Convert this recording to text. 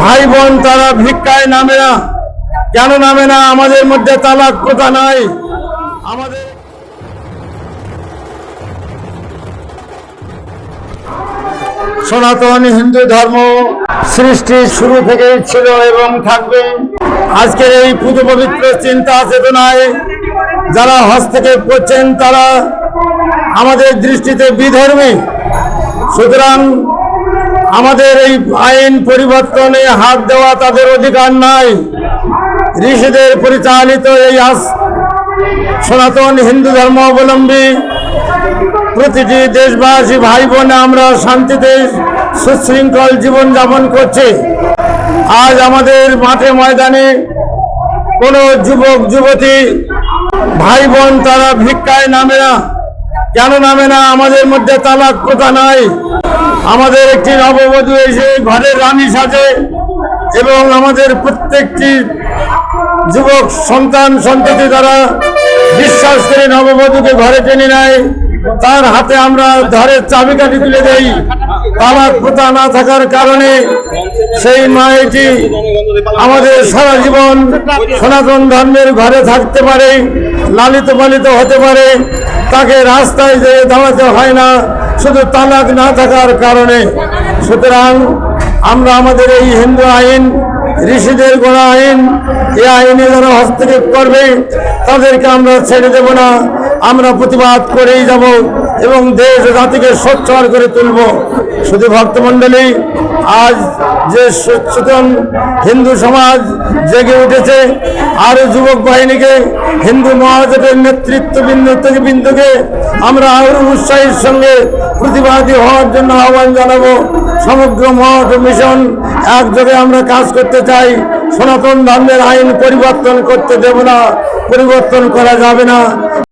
ভাই বোন তারা ভিক্ষায় নামে না। কেন নামে না? আমাদের মধ্যে তালাক প্রথা নাই? আমাদের সনাতন হিন্দু ধর্ম সৃষ্টির শুরু থেকেই ছিল এবং থাকবে। আজকের এই পুজো পবিত্র চিন্তা চেতনায় যারা হস্তক্ষেপ করছেন তারা আমাদের দৃষ্টিতে বিধর্মী। সুতরাং আমাদের এই আইন পরিবর্তনে হাত দেওয়া তাদের অধিকার নাই। ঋষিদের পরিচালিত এই সনাতন হিন্দু ধর্ম অবলম্বী প্রতিটি দেশবাসী ভাই বোনে আমরা শান্তিতে সুশৃঙ্খল জীবন যাপন করছি। আজ আমাদের মাঠে ময়দানে কোনো যুবক, যুবতী ভাই বোন তারা ভিক্ষায় নামে না। কেন নামে না? আমাদের মধ্যে তালাক প্রথা নাই। আমাদের একটি নববধূ এসে ঘরের রানী সাজে এবং আমাদের প্রত্যেকটি যুবক, সন্তান, সন্ততি দ্বারা বিশ্বাস করে নববধূকে ঘরে টেনে নেয়। তার হাতে আমরা ঘরের চাবিকাঠি তুলে দেই। তালাক প্রথা না থাকার কারণে সেই মায়েটি আমাদের সারা জীবন সনাতন ধর্মের ঘরে থাকতে পারে। লালিত পালিত হতে পারে, তাকে রাস্তায় যেয়ে দাঁড়াতে হয় না, শুধু তালাক না থাকার কারণে। সুতরাং আমরা আমাদের এই হিন্দু আইন, ঋষিদের গোড়া আইন, এই আইনে যারা হস্তক্ষেপ করবে, তাদেরকে আমরা ছেড়ে দেব না। আমরা প্রতিবাদ করেই যাব এবং দেশ জাতিকে সোচ্চার করে তুলব। শুধু ভক্তমণ্ডলী আজ যে সচেতন হিন্দু সমাজ জেগে উঠেছে, আরও যুবক বাহিনীকে, হিন্দু মহাজোটের নেতৃত্ববৃন্দ থেকে বিন্দুকে আমরা আরও উৎসাহের সঙ্গে প্রতিবাদী হওয়ার জন্য আহ্বান জানাব। সমগ্র ও মিশন একযোগে আমরা কাজ করতে চাই। সনাতন ধর্মের আইন পরিবর্তন করতে দেব না, পরিবর্তন করা যাবে না।